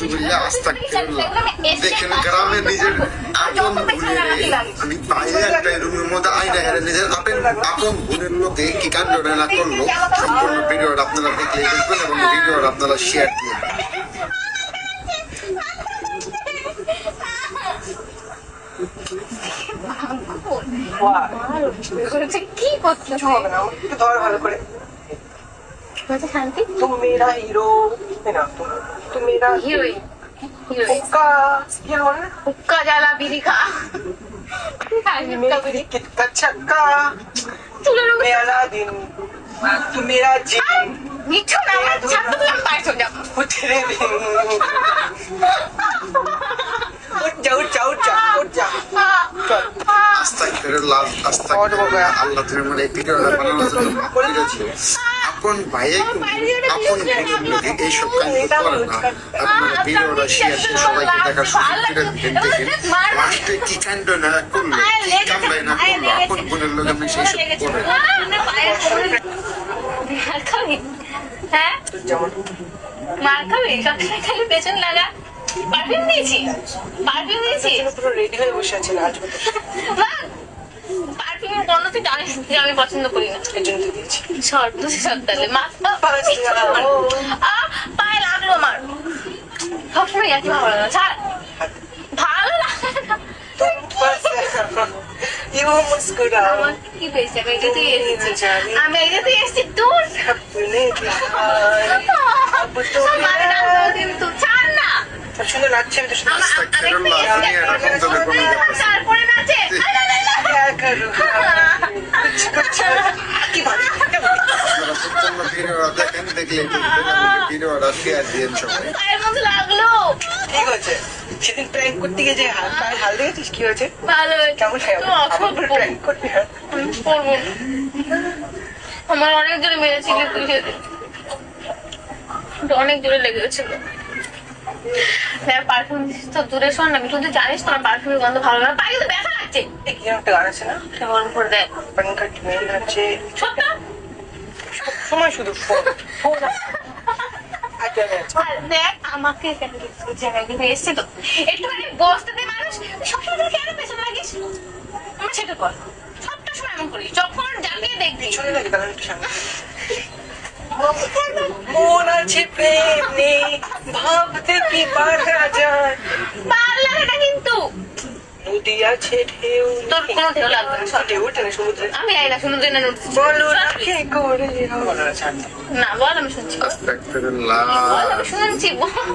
নাউজুবিল্লাহ আস্তাগফিরুল্লাহ দেখেন গ্রামে নিজের আপন বোনের আমি বাইরে একটা রুমের মধ্যে আইনা হেরে নিজের আপন আপন বোনের লোকে কি কাণ্ড না করল? সম্পূর্ণ ভিডিওটা আপনারা দেখলে দেখবেন এবং ভিডিওটা আপনারা শেয়ার দিয়ে কি হবে না ধর ভালো করে। বলছে শান্তি? तुम मेरा हीरो है ना तुम तुम मेरा হিরোই হিরোই हुक्का क्या हो रहा है হুক্কা জ্বালা বিড়ি খা मेरा क्रिकेट का छक्का চুলের উপর मैं अलादीन तू मेरा जिन মিঠু না আমার ছাত্র দিলাম বাইরে চলে যাবো वो तेरे बिन उठ जा उठ जा उठ जा उठ जा चल আস্তাগফিরুল্লাহ আস্তাগফিরুল্লাহ আল্লাহ তুমি মানে এই ভিডিওটা বানানোর জন্য মাফ করে দিও আপন ভাইয়ে আপন এইসব করে না। আপনারা ভিডিওটা শেয়ার সবাইকে দেখার সুযোগ করে দিবেন দেখেন লাস্টে কি কাণ্ড না করল কি কামড়ায় না করল? আপন বোনের লোক আপনি সেই সব করবেন মার খাবি। হ্যাঁ? যেমন মার খাবি? সবসময় খালি পেছন লাগা। পারফিউম দিয়েছি। পারফিউম দিয়েছি। পুরো রেডি হয়ে বসে আছে আজ আমি আমি পছন্দ করি না। শর্ট দুশো সত্তালে মাথা পায়ে লাগল আমার। সবসময় একই ভালো লাগে না। ছাড়। আমার কি হয়েছে আমি এটা তো এসেছি। আমি এটা তো এসেছি। দূর। সুন্দর লাগছে আমি লাগল। ঠিক আছে সেদিন প্র্যাঙ্ক করতে গিয়ে যে হাল পায়ে হাল দেখেছিস? কি হয়েছে? ভালো কেমন খাই তুমি অসভ্য। প্র্যাঙ্ক করবি করব। আমার অনেক জোরে মেরেছিলি তুই সেদিন অনেক জোরে লেগেছিল পারফিউম তো দূরে শোন না তুই তো জানিস তোমার পারফিউমের গন্ধ ভালো না। পায়ে তো ব্যথা লাগছে। কি একটা গান আছে না? কেমন করে দেখ। প্র্যাঙ্ক করতে মেয়ে ছোট্ট সময় শুধু ফোন ফোন আর দেখ আমাকে কেন জায়গায় কিন্তু এসছে তো। একটুখানি বসতে দে মানুষ সবসময় কেন পেছনে লাগিস? আমার সেটা কর সবটা সময় এমন করিস যখন যাকে দেখবি। পিছনে লাগে তাহলে একটু সামনে মন আছে প্রেম নেই ভাবতে কি বাধা যায়? নদী আছে ঢেউ তোর কোনো ঢেউ লাগবে না ঢেউ না সমুদ্রে। আমি জানি না সমুদ্রে না বলো না করে না বল আমি শুনছি। বল আমি শুনছি বল।